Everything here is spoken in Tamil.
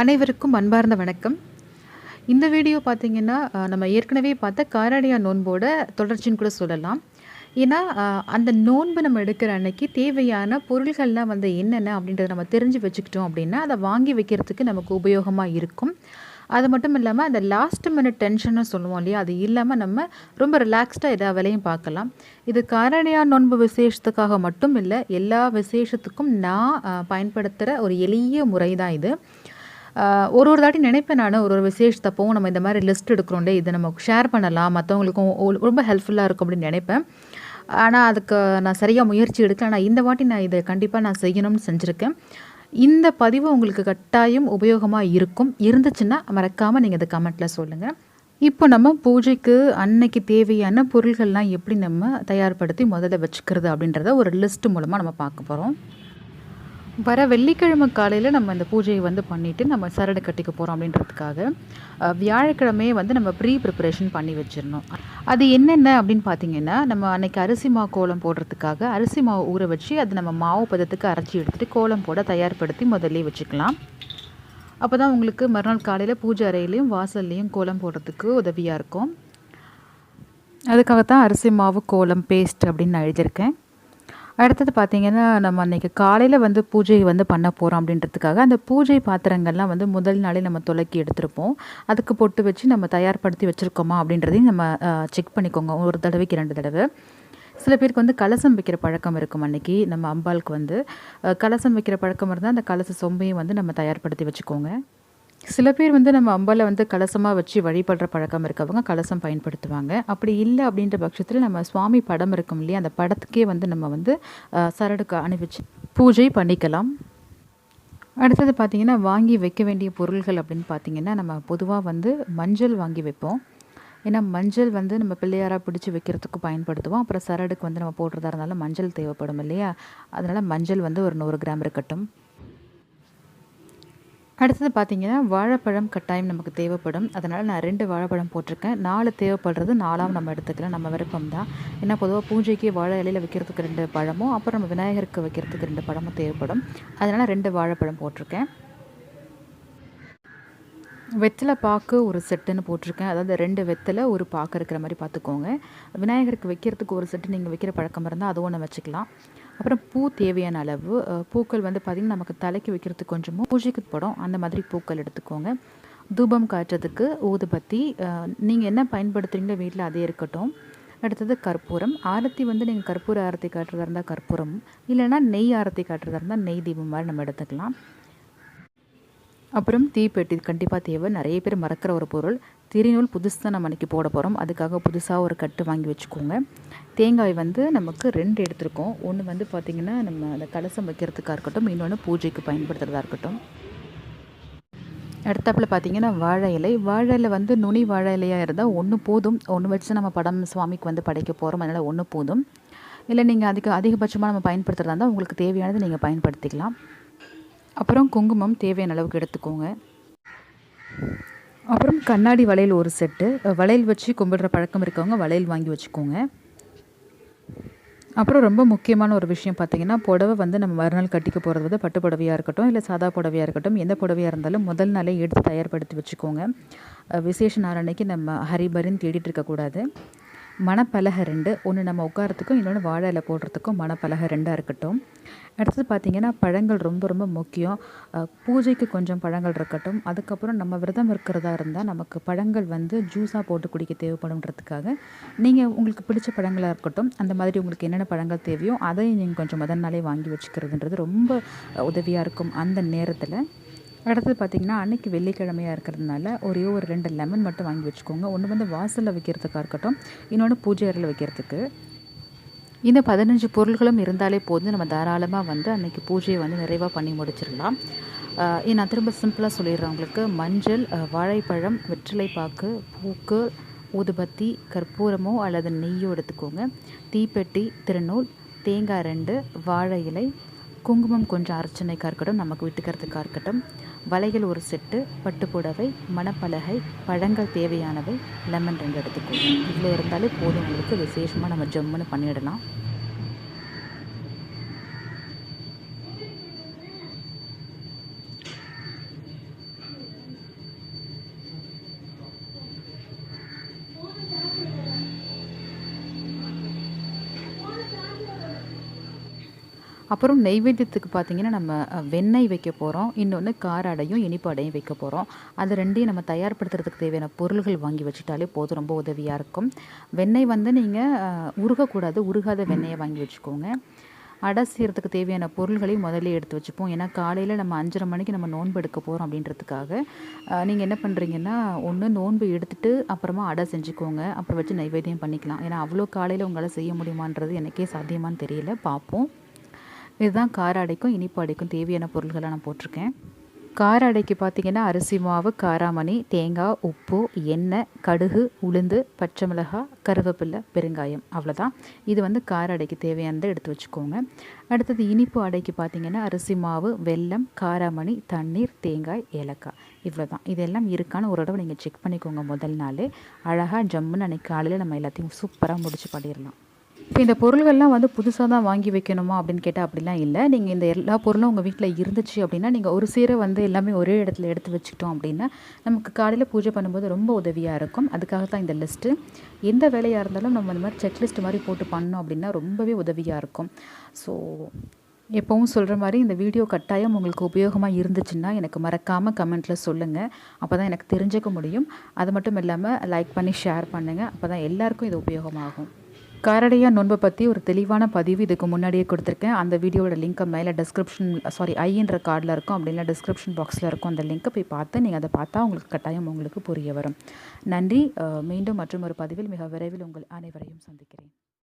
அனைவருக்கும் அன்பார்ந்த வணக்கம். இந்த வீடியோ பார்த்தீங்கன்னா நம்ம ஏற்கனவே பார்த்த காரடியா நோன்போட தொடர்ச்சின்னு கூட சொல்லலாம். ஏன்னா அந்த நோன்பு நம்ம எடுக்கிற அன்னைக்கு தேவையான பொருள்கள்லாம் வந்து என்னென்ன அப்படின்றத நம்ம தெரிஞ்சு வச்சுக்கிட்டோம் அப்படின்னா அதை வாங்கி வைக்கிறதுக்கு நமக்கு உபயோகமாக இருக்கும். அது மட்டும் இல்லாமல் அந்த லாஸ்ட் மினிட் டென்ஷன்னு சொல்லுவோம் இல்லையா அது இல்லாமல் நம்ம ரொம்ப ரிலாக்ஸ்டாக எல்லா வேலையும் பார்க்கலாம். இது காரணியா நோன்பு விசேஷத்துக்காக மட்டும் இல்லை எல்லா விசேஷத்துக்கும் நான் பயன்படுத்துகிற ஒரு எளிய முறை தான் இது. ஒரு ஒரு தாட்டி நினைப்பேன் நான். ஒரு ஒரு விசேஷத்தப்பவும் நம்ம இந்த மாதிரி லிஸ்ட் எடுக்கிறோம்லே இதை நம்ம ஷேர் பண்ணலாம். மற்றவங்களுக்கும் ரொம்ப ஹெல்ப்ஃபுல்லாக இருக்கும் அப்படின்னு நினைப்பேன். ஆனால் அதுக்கு நான் சரியாக முயற்சி எடுக்கல. ஆனால் இந்த வாட்டி நான் இதை கண்டிப்பாக நான் செய்யணும்னு செஞ்சுருக்கேன். இந்த பதிவு உங்களுக்கு கட்டாயம் உபயோகமாக இருக்கும். இருந்துச்சுன்னா மறக்காமல் நீங்கள் இதை கமெண்ட்டில் சொல்லுங்கள் இப்போ நம்ம பூஜைக்கு அன்னைக்கு தேவையான பொருள்கள்லாம் எப்படி நம்ம தயார்படுத்தி முதல்ல வச்சுக்கிறது அப்படின்றத ஒரு லிஸ்ட் மூலமாக நம்ம பார்க்க போகிறோம் வர வெள்ளிக்கிழமை காலையில் நம்ம இந்த பூஜையை வந்து பண்ணிவிட்டு நம்ம சரடு கட்டிக்க போகிறோம் அப்படின்றதுக்காக வியாழக்கிழமையே வந்து நம்ம ப்ரீ ப்ரிப்பரேஷன் பண்ணி வச்சிடணும். அது என்னென்ன அப்படின்னு பார்த்தீங்கன்னா நம்ம அன்னைக்கு அரிசி மாவு கோலம் போடுறதுக்காக அரிசி மாவு ஊற வச்சு அது நம்ம மாவு பதத்துக்கு அரைச்சி எடுத்துகிட்டு கோலம் போட தயார்படுத்தி முதல்ல வச்சுக்கலாம். அப்போ தான் உங்களுக்கு மறுநாள் காலையில் பூஜை அறையிலையும் வாசல்லையும் கோலம் போடுறதுக்கு உதவியாக இருக்கும். அதுக்காக தான் அரிசி மாவு கோலம் பேஸ்ட் அப்படின்னு நான் எழுதியிருக்கேன். அடுத்தது பார்த்திங்கன்னா நம்ம அன்றைக்கி காலையில் வந்து பூஜை வந்து பண்ண போகிறோம் அப்படின்றதுக்காக அந்த பூஜை பாத்திரங்கள்லாம் வந்து முதல் நாளே நம்ம துலக்கி எடுத்திருப்போம். அதுக்கு பொட்டு வச்சு நம்ம தயார்படுத்தி வச்சுருக்கோமா அப்படின்றதையும் நம்ம செக் பண்ணிக்கோங்க. ஒரு தடவைக்கு ரெண்டு தடவை. சில பேருக்கு வந்து கலசம் வைக்கிற பழக்கம் இருக்கும் அன்னைக்கு நம்ம அம்பாளுக்கு வந்து. கலசம் வைக்கிற பழக்கம் இருந்தால் அந்த கலச சொம்பையும் வந்து நம்ம தயார்படுத்தி வச்சுக்கோங்க. சில பேர் வந்து நம்ம அம்பால வந்து கலசமாக வச்சு வழிபடுற பழக்கம் இருக்கவங்க கலசம் பயன்படுத்துவாங்க. அப்படி இல்லை அப்படின்ற பட்சத்தில் நம்ம சுவாமி படம் இருக்கும் இல்லையா அந்த படத்துக்கே வந்து நம்ம வந்து சரடுக்கு அணிவிச்சு பூஜை பண்ணிக்கலாம். அடுத்தது பார்த்திங்கன்னா வாங்கி வைக்க வேண்டிய பொருள்கள் அப்படின்னு பார்த்தீங்கன்னா நம்ம பொதுவாக வந்து மஞ்சள் வாங்கி வைப்போம். ஏன்னா மஞ்சள் வந்து நம்ம பிள்ளையாராக பிடிச்சி வைக்கிறதுக்கு பயன்படுத்துவோம். அப்புறம் சரடுக்கு வந்து நம்ம போடுறதா இருந்தாலும் மஞ்சள் தேவைப்படும் இல்லையா? அதனால் மஞ்சள் வந்து ஒரு நூறு கிராம் இருக்கட்டும். அடுத்தது பார்த்தீங்கன்னா வாழைப்பழம் கட்டாயம் நமக்கு தேவைப்படும். அதனால் நான் ரெண்டு வாழைப்பழம் போட்டிருக்கேன். நாலு தேவைப்படுறது நாலாம் நம்ம எடுத்துக்கலாம். நம்ம விருப்பம் தான். ஏன்னா பொதுவாக பூஜைக்கு வாழை இலையில் வைக்கிறதுக்கு ரெண்டு பழமும் அப்புறம் நம்ம விநாயகருக்கு வைக்கிறதுக்கு ரெண்டு பழமும் தேவைப்படும். அதனால் ரெண்டு வாழைப்பழம் போட்டிருக்கேன். வெத்தலை பாக்கு ஒரு செட்டுன்னு போட்டிருக்கேன். அதாவது ரெண்டு வெத்தலை ஒரு பாக்கு இருக்கிற மாதிரி பார்த்துக்கோங்க. விநாயகருக்கு வைக்கிறதுக்கு ஒரு செட்டு நீங்கள் வைக்கிற பழக்கம் இருந்தால் அது ஒன்று வச்சுக்கலாம். அப்புறம் பூ தேவையான அளவு பூக்கள் வந்து பார்த்திங்கன்னா நமக்கு தலைக்கு வைக்கிறதுக்கு கொஞ்சமும் பூஜைக்கு படம். அந்த மாதிரி பூக்கள் எடுத்துக்கோங்க. தூபம் காட்டுறதுக்கு ஊதுபத்தி நீங்கள் என்ன பயன்படுத்துகிறீங்களோ வீட்டில் அதே இருக்கட்டும். அடுத்தது கற்பூரம். ஆரத்தி வந்து நீங்கள் கற்பூர ஆரத்தி காட்டுறதா இருந்தால் கற்பூரம். இல்லைன்னா நெய் ஆரத்தி காட்டுறதா இருந்தால் நெய் தீபம் மாதிரி நம்ம எடுத்துக்கலாம். அப்புறம் தீப்பெட்டி கண்டிப்பாக தேவை. நிறைய பேர் மறக்கிற ஒரு பொருள். திருநூல் புதுசாக நம்ம அன்றைக்கி போட போகிறோம் அதுக்காக புதுசாக ஒரு கட்டு வாங்கி வச்சுக்கோங்க. தேங்காய் வந்து நமக்கு ரெண்டு எடுத்திருக்கோம். ஒன்று வந்து பார்த்திங்கன்னா நம்ம அந்த கலசம் வைக்கிறதுக்காக இருக்கட்டும் இன்னொன்று பூஜைக்கு பயன்படுத்துகிறதா இருக்கட்டும். அடுத்தாப்புல பார்த்தீங்கன்னா வாழை இலை. வாழை இலை வந்து நுனி வாழை இலையாக இருந்தால் ஒன்று போதும். ஒன்று வச்சு நம்ம படம் சுவாமிக்கு வந்து படைக்க போகிறோம் அதனால் ஒன்று போதும். இல்லை நீங்கள் அதிக அதிகபட்சமாக நம்ம பயன்படுத்துகிறதா இருந்தால் உங்களுக்கு தேவையானது நீங்கள் பயன்படுத்திக்கலாம். அப்புறம் குங்குமம் தேவையான அளவுக்கு எடுத்துக்கோங்க. அப்புறம் கண்ணாடி வளையல் ஒரு செட்டு. வளையல் வச்சு கும்பிடுற பழக்கம் இருக்கவங்க வளையல் வாங்கி வச்சுக்கோங்க. அப்புறம் ரொம்ப முக்கியமான ஒரு விஷயம் பார்த்தீங்கன்னா புடவை வந்து நம்ம மறுநாள் கட்டிக்க போகிறது வந்து பட்டு புடவையாக இருக்கட்டும் இல்லை சாதா புடவையாக இருக்கட்டும் எந்த புடவையாக இருந்தாலும் முதல் நாளே எடுத்து தயார்படுத்தி வச்சுக்கோங்க. விசேஷ நாள் அன்னைக்கு நம்ம ஹரிபரின்னு தேடிட்டு இருக்கக்கூடாது மணப்பலகை ரெண்டு ஒன்று நம்ம உட்காரத்துக்கும் இன்னொன்று வாழை இலை போடுறதுக்கும் மணப்பலகை ரெண்டாக இருக்கட்டும். அடுத்தது பார்த்திங்கன்னா பழங்கள் ரொம்ப ரொம்ப முக்கியம். பூஜைக்கு கொஞ்சம் பழங்கள் இருக்கட்டும். அதுக்கப்புறம் நம்ம விரதம் இருக்கிறதா இருந்தால் நமக்கு பழங்கள் வந்து ஜூஸாக போட்டு குடிக்க தேவைப்படும்ன்றதுக்காக நீங்கள் உங்களுக்கு பிடிச்ச பழங்களாக இருக்கட்டும் அந்த மாதிரி உங்களுக்கு என்னென்ன பழங்கள் தேவையோ அதையும் நீங்கள் கொஞ்சம் முதல் நாளே வாங்கி வச்சுக்கிறதுன்றது ரொம்ப உதவியாக இருக்கும் அந்த நேரத்தில். அடுத்தது பார்த்திங்கன்னா அன்றைக்கி வெள்ளிக்கிழமையாக இருக்கிறதுனால ஒரே ஒரு ரெண்டு லெமன் மட்டும் வாங்கி வச்சுக்கோங்க. ஒன்று வந்து வாசலில் வைக்கிறதுக்காக இருக்கட்டும் இன்னொன்று பூஜை அறையில் வைக்கிறதுக்கு. இந்த பதினஞ்சு பொருள்களும் இருந்தாலே போதும். நம்ம தாராளமாக வந்து அன்றைக்கி பூஜையை வந்து நிறைவாக பண்ணி முடிச்சிடலாம். நான் திரும்ப சிம்பிளாக சொல்லிடுறேன் உங்களுக்கு. மஞ்சள் வாழைப்பழம் வெற்றிலை பாக்கு பூக்கு ஊதுபத்தி கற்பூரமோ அல்லது நெய்யோ எடுத்துக்கோங்க. தீப்பெட்டி திருநூல் தேங்காய் ரெண்டு வாழை இலை குங்குமம் கொஞ்சம் அர்ச்சனைக்காக இருக்கட்டும் நமக்கு விட்டுக்கிறதுக்காக இருக்கட்டும் வலைகள் ஒரு செட்டு பட்டுப்புடவை மணப்பலகை பழங்கள் தேவையானவை லெமன் ரெண்டு எடுத்துக்கோங்க இதில் இருந்தாலே போதும் உங்களுக்கு விசேஷமாக நம்ம ஜம்முன்னு பண்ணிடலாம். அப்புறம் நெய்வேத்தியத்துக்கு பார்த்தீங்கன்னா நம்ம வெண்ணெய் வைக்க போகிறோம் இன்னொன்று கார அடையும் இனிப்பு அடையும் வைக்க போகிறோம் அது ரெண்டையும் நம்ம தயார்படுத்துறதுக்கு தேவையான பொருள்கள் வாங்கி வச்சுட்டாலே போதும். ரொம்ப உதவியாக இருக்கும். வெண்ணெய் வந்து நீங்கள் உருகக்கூடாது. உருகாத வெண்ணெயை வாங்கி வச்சுக்கோங்க. அடை செய்கிறதுக்கு தேவையான பொருள்களையும் முதல்ல எடுத்து வச்சுப்போம். ஏன்னா காலையில் நம்ம அஞ்சரை மணிக்கு நம்ம நோன்பு எடுக்க போகிறோம் அப்படின்றதுக்காக. நீங்கள் என்ன பண்ணுறீங்கன்னா ஒன்று நோன்பு எடுத்துட்டு அப்புறமா அடை செஞ்சுக்கோங்க. அப்புறம் வச்சு நைவேத்தியம் பண்ணிக்கலாம். ஏன்னா அவ்வளோ காலையில் உங்களால் செய்ய முடியுமான்றது எனக்கே சாத்தியமான்னு தெரியல. பார்ப்போம். இதுதான் கார அடைக்கும் இனிப்பு அடைக்கும் தேவையான பொருள்களை நான் போட்டிருக்கேன். கார அடைக்கு பார்த்தீங்கன்னா அரிசி மாவு காராமணி தேங்காய் உப்பு எண்ணெய் கடுகு உளுந்து பச்சை மிளகாய் கருவேப்பில்லை பெருங்காயம். அவ்வளோதான் இது வந்து கார அடைக்கு தேவையானதை எடுத்து வச்சுக்கோங்க. அடுத்தது இனிப்பு அடைக்கு பார்த்திங்கன்னா அரிசி மாவு வெல்லம் காராமணி தண்ணீர் தேங்காய் ஏலக்காய். இவ்வளோ தான் இதெல்லாம் இருக்கான்னு ஒரு தடவை நீங்கள் செக் பண்ணிக்கோங்க முதல் நாள். அழகாக ஜம்முன்னு அன்றைக்கி காலையில் நம்ம எல்லாத்தையும் சூப்பராக முடிச்சு பண்ணிடலாம். இப்போ இந்த பொருள்கள்லாம் வந்து புதுசாக தான் வாங்கி வைக்கணுமா அப்படின்னு கேட்டால் அப்படிலாம் இல்லை. நீங்கள் இந்த எல்லா பொருளும் உங்கள் வீட்டில் இருந்துச்சு அப்படின்னா நீங்கள் ஒரு சீரை வந்து எல்லாமே ஒரே இடத்துல எடுத்து வச்சுக்கிட்டோம் அப்படின்னா நமக்கு காலையில் பூஜை பண்ணும்போது ரொம்ப உதவியாக இருக்கும். அதுக்காக தான் இந்த லிஸ்ட்டு எந்த வேலையாக இருந்தாலும் நம்ம இந்த மாதிரி செக்லிஸ்ட் மாதிரி போட்டு பண்ணோம் அப்படின்னா ரொம்பவே உதவியாக இருக்கும். ஸோ எப்பவும் சொல்கிற மாதிரி இந்த வீடியோ கட்டாயம் உங்களுக்கு உபயோகமாக இருந்துச்சுன்னா எனக்கு மறக்காமல் கமெண்ட்டில் சொல்லுங்கள் அப்போ தான் எனக்கு தெரிஞ்சுக்க முடியும். அது மட்டும் இல்லாமல் லைக் பண்ணி ஷேர் பண்ணுங்கள் அப்போ தான் எல்லாருக்கும் இது உபயோகமாகும். காரடையா நோன்பை பற்றி ஒரு தெளிவான பதிவு இதுக்கு முன்னாடியே கொடுத்துருக்கேன். அந்த வீடியோட லிங்க்கை மேலே டிஸ்கிரிப்ஷன் சாரி ஐன்ற கார்டில் இருக்கும். அப்படின்னா டிஸ்கிரிப்ஷன் பாக்ஸில் இருக்கும் அந்த லிங்க்கை போய் பார்த்து நீங்கள் அதை பார்த்தா உங்களுக்கு கட்டாயம் உங்களுக்கு புரிய வரும். நன்றி. மீண்டும் மற்றும் ஒரு பதிவில் மிக விரைவில் உங்கள் அனைவரையும் சந்திக்கிறேன்.